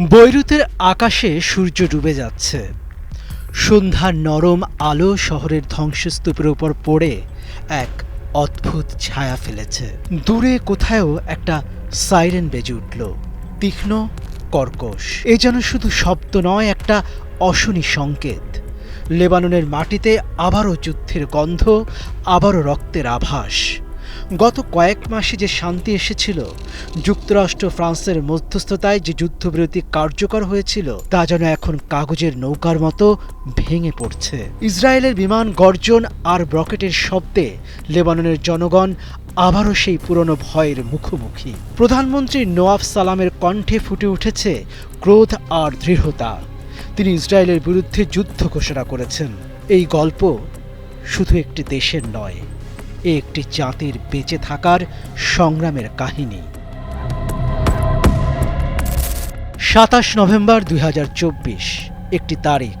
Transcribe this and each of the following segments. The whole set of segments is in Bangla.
বৈরুতের আকাশে সূর্য ডুবে যাচ্ছে। সন্ধ্যার নরম আলো শহরের ধ্বংসস্তূপের উপর পড়ে এক অদ্ভুত ছায়া ফেলেছে। দূরে কোথাও একটা সাইরেন বেজে উঠল। তীক্ষ্ণ কর্কশ। এ যেন শুধু শব্দ নয়, একটা অশনি সংকেত। লেবাননের মাটিতে আবারও যুদ্ধের গন্ধ, আবারও রক্তের আভাস। গত কয়েক মাসে যে শান্তি এসেছিল, যুক্তরাষ্ট্র, ফ্রান্সের মধ্যস্থতায় যে যুদ্ধবিরতি কার্যকর হয়েছিল, তা যেন এখন কাগজের নৌকার মতো ভেঙে পড়ছে। ইসরায়েলের বিমান গর্জন আর ব্রকেটের শব্দে লেবাননের জনগণ আবারও সেই পুরনো ভয়ের মুখোমুখি। প্রধানমন্ত্রী নোয়াফ সালামের কণ্ঠে ফুটে উঠেছে ক্রোধ আর দৃঢ়তা। তিনি ইসরায়েলের বিরুদ্ধে যুদ্ধ ঘোষণা করেছেন। এই গল্প শুধু একটি দেশের নয়। একটি জাতির বেঁচে থাকার সংগ্রামের কাহিনী। সাতাশ নভেম্বর দুই হাজার চব্বিশ, একটি তারিখ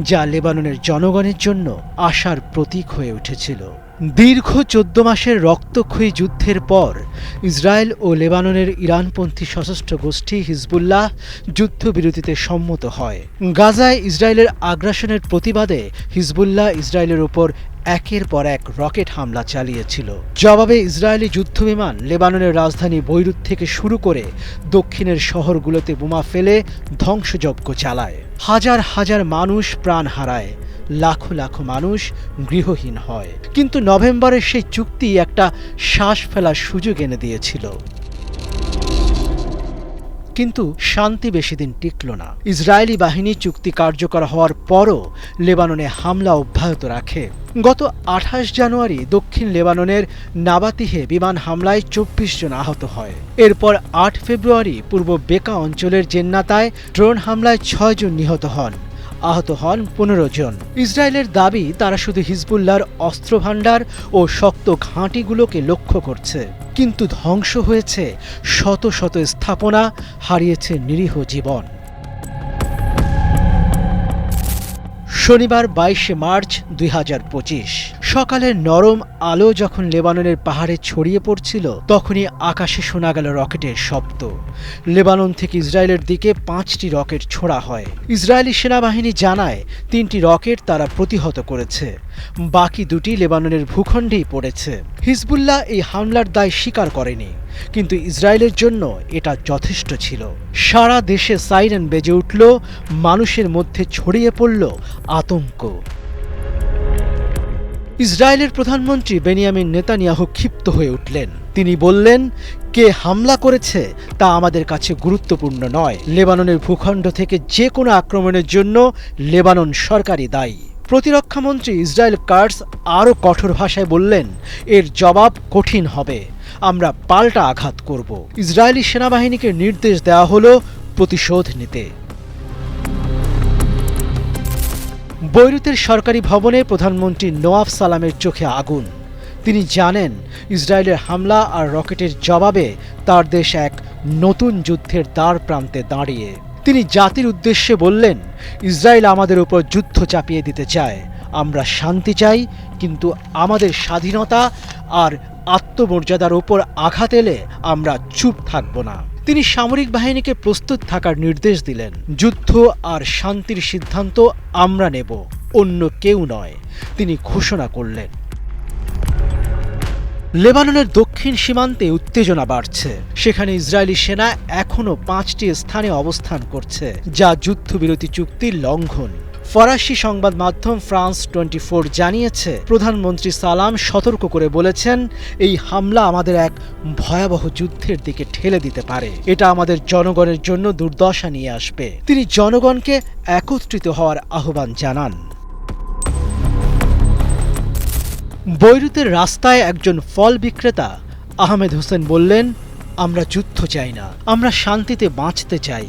যা লেবাননের জনগণের জন্য আশার প্রতীক হয়ে উঠেছিল। দীর্ঘ চোদ্দ মাসের রক্তক্ষয়ী যুদ্ধের পর ইসরায়েল ও লেবাননের ইরানপন্থী সশস্ত্র গোষ্ঠী হিজবুল্লাহ যুদ্ধবিরতিতে সম্মত হয়। গাজায় ইসরায়েলের আগ্রাসনের প্রতিবাদে হিজবুল্লাহ ইসরায়েলের ওপর একের পর এক রকেট হামলা চালিয়েছিল। জবাবে ইসরায়েলি যুদ্ধবিমান লেবাননের রাজধানী বৈরুত থেকে শুরু করে দক্ষিণের শহরগুলোতে বোমা ফেলে ধ্বংসযজ্ঞ চালায়। হাজার হাজার মানুষ প্রাণ হারায়। লাখো লাখো মানুষ গৃহহীন হয়। কিন্তু নভেম্বরের সেই চুক্তি একটা শ্বাস ফেলার সুযোগ এনে দিয়েছিল। কিন্তু শান্তি বেশি দিন টিকল না। ইসরায়েলি বাহিনী চুক্তি কার্যকর হওয়ার পরও লেবাননে হামলা অব্যাহত রাখে। গত আঠাশ জানুয়ারি দক্ষিণ লেবাননের নাবাতিহে বিমান হামলায় চব্বিশ জন আহত হয়। এরপর আট ফেব্রুয়ারি পূর্ব বেকা অঞ্চলের জেন্নাতায় ড্রোন হামলায় ছয় জন নিহত হন। আহত হন পনেরো জন। ইসরায়েলের দাবি, তারা শুধু হিজবুল্লার অস্ত্রভাণ্ডার ও শক্ত ঘাঁটিগুলোকে লক্ষ্য করছে। কিন্তু ধ্বংস হয়েছে শত শত স্থাপনা, হারিয়েছে নিরীহ জীবন। শনিবার বাইশে মার্চ দুই সকালের নরম আলো যখন লেবাননের পাহাড়ে ছড়িয়ে পড়ছিল, তখনই আকাশে শোনা গেল রকেটের শব্দ। লেবানন থেকে ইসরায়েলের দিকে পাঁচটি রকেট ছোড়া হয়। ইসরায়েলি সেনাবাহিনী জানায়, তিনটি রকেট তারা প্রতিহত করেছে। বাকি দুটি লেবাননের ভূখণ্ডেই পড়েছে। হিজবুল্লাহ এই হামলার দায় স্বীকার করেনি, কিন্তু ইসরায়েলের জন্য এটা যথেষ্ট ছিল। সারা দেশে সাইরেন বেজে উঠল, মানুষের মধ্যে ছড়িয়ে পড়ল আতঙ্ক। ইসরায়েলের প্রধানমন্ত্রী বেনিয়ামিন নেতানিয়াহু ক্ষিপ্ত হয়ে উঠলেন। তিনি বললেন, কে হামলা করেছে তা আমাদের কাছে গুরুত্বপূর্ণ নয়। লেবাননের ভূখণ্ড থেকে যে কোনো আক্রমণের জন্য লেবানন সরকারই দায়ী। প্রতিরক্ষামন্ত্রী ইসরায়েল কার্স আরও কঠোর ভাষায় বললেন, এর জবাব কঠিন হবে। আমরা পাল্টা আঘাত করব। ইসরায়েলি সেনাবাহিনীকে নির্দেশ দেওয়া হলো প্রতিশোধ নিতে। বৈরুতের সরকারি ভবনে প্রধানমন্ত্রী নোয়াফ সালামের চোখে আগুন। তিনি জানেন, ইসরায়েলের হামলা আর রকেটের জবাবে তার দেশ এক নতুন যুদ্ধের দ্বার প্রান্তে দাঁড়িয়ে। তিনি জাতির উদ্দেশ্যে বললেন, ইসরায়েল আমাদের উপর যুদ্ধ চাপিয়ে দিতে চায়। আমরা শান্তি চাই, কিন্তু আমাদের স্বাধীনতা আর আত্মমর্যাদার উপর আঘাত এলে আমরা চুপ থাকব না। তিনি সামরিক বাহিনীকে প্রস্তুত থাকার নির্দেশ দিলেন। যুদ্ধ আর শান্তির সিদ্ধান্ত আমরা নেব, অন্য কেউ নয়, তিনি ঘোষণা করলেন। লেবাননের দক্ষিণ সীমান্তে উত্তেজনা বাড়ছে। সেখানে ইসরায়েলি সেনা এখনও পাঁচটি স্থানে অবস্থান করছে, যা যুদ্ধবিরতি চুক্তির লঙ্ঘন। ফরাসি সংবাদ মাধ্যম ফ্রান্স টোয়েন্টি ফোর জানিয়েছে, প্রধানমন্ত্রী সালাম সতর্ক করে বলেছেন, এই হামলা আমাদের এক ভয়াবহ যুদ্ধের দিকে ঠেলে দিতে পারে। এটা আমাদের জনগণের জন্য দুর্দশা নিয়ে আসবে। তিনি জনগণকে একত্রিত হওয়ার আহ্বান জানান। বৈরুতের রাস্তায় একজন ফল বিক্রেতা আহমেদ হোসেন বললেন, আমরা যুদ্ধ চাই না, আমরা শান্তিতে বাঁচতে চাই।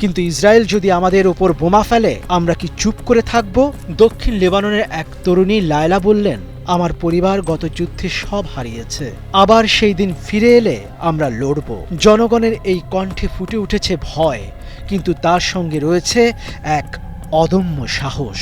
কিন্তু ইসরায়েল যদি আমাদের ওপর বোমা ফেলে, আমরা কি চুপ করে থাকব? দক্ষিণ লেবাননের এক তরুণী লায়লা বললেন, আমার পরিবার গত যুদ্ধে সব হারিয়েছে। আবার সেই দিন ফিরে এলে আমরা লড়ব। জনগণের এই কণ্ঠে ফুটে উঠেছে ভয়, কিন্তু তার সঙ্গে রয়েছে এক অদম্য সাহস।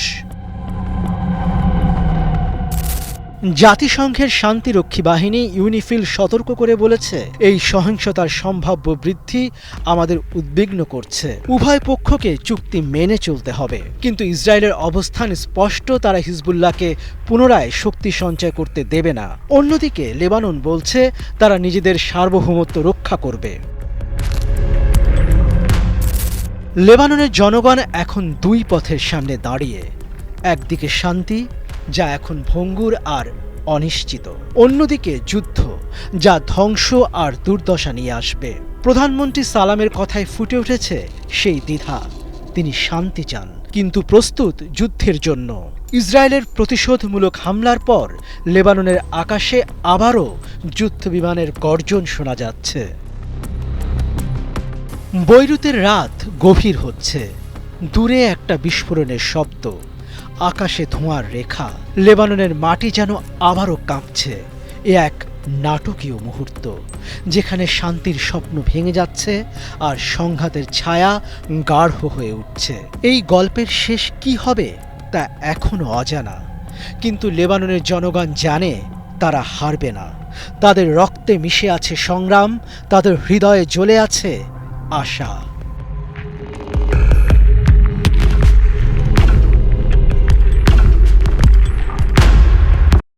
জাতিসংঘের শান্তিরক্ষী বাহিনী ইউনিফিল সতর্ক করে বলেছে, এই সহিংসতার সম্ভাব্য বৃদ্ধি আমাদের উদ্বিগ্ন করছে। উভয় পক্ষকে চুক্তি মেনে চলতে হবে। কিন্তু ইসরায়েলের অবস্থান স্পষ্ট, তারা হিজবুল্লাহকে পুনরায় শক্তি সঞ্চয় করতে দেবে না। অন্যদিকে লেবানন বলছে, তারা নিজেদের সার্বভৌমত্ব রক্ষা করবে। লেবাননের জনগণ এখন দুই পথের সামনে দাঁড়িয়ে, একদিকে শান্তি যা এখন ভঙ্গুর আর অনিশ্চিত। অন্যদিকে যুদ্ধ, যা ধ্বংস আর দুর্দশা নিয়ে আসবে। প্রধানমন্ত্রী সালামের কথায় ফুটে উঠেছে সেই দ্বিধা। তিনি শান্তি চান, কিন্তু প্রস্তুত যুদ্ধের জন্য। ইসরায়েলের প্রতিশোধমূলক হামলার পর লেবাননের আকাশে আবারও যুদ্ধ বিমানের গর্জন শোনা যাচ্ছে। বৈরুতের রাত গভীর হচ্ছে। দূরে একটা বিস্ফোরণের শব্দ। আকাশে ধোঁয়ার রেখা, লেবাননের মাটি যেন আবারও কাঁপছে। এ এক নাটকীয় মুহূর্ত, যেখানে শান্তির স্বপ্ন ভেঙে যাচ্ছে আর সংঘাতের ছায়া গাঢ় হয়ে উঠছে। এই গল্পের শেষ কি হবে তা এখনও অজানা। কিন্তু লেবাননের জনগণ জানে তারা হারবে না। তাদের রক্তে মিশে আছে সংগ্রাম, তাদের হৃদয়ে জ্বলে আছে আশা।